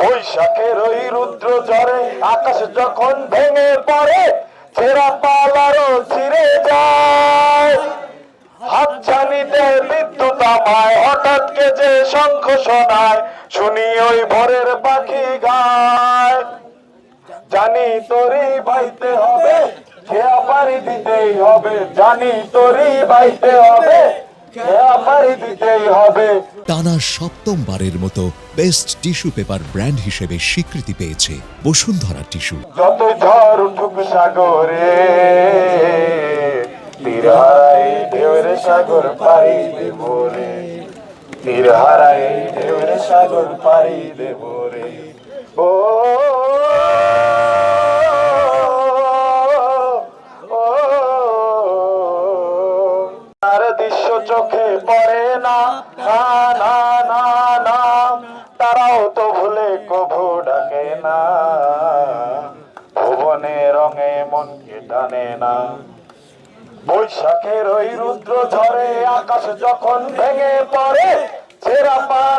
বৈশাখের ওই রুদ্র ঝরে, আকাশ যখন ভেঙে পড়ে, ছেঁড়া পালারও ছিঁড়ে যায়। হাতছানিতে বিদ্যুৎ আমায়, হঠাৎ কে যে শঙ্খ শোনায়, শুনি ওই ভোরের পাখি গায়। জানি তোরই বাইতে হবে খেয়া পারি দিতেই হবে, জানি তোরই বাইতে হবে। টানা সপ্তমবারের মতো বেস্ট টিস্যু পেপার ব্র্যান্ড হিসেবে স্বীকৃতি পেয়েছে বসুন্ধরা টিস্যু। যত সাগরে পাড়ি দেব রে। সাগর পাড়ি দেব চোখে পড়ে না না না না না, তারাও তো ভুলে কভু ডাকে না। ভুবনে রঙে মনকে টানে না। বৈশাখের ওই রুদ্র ঝরে আকাশ যখন ভেঙে পড়ে, ছেড়া পালার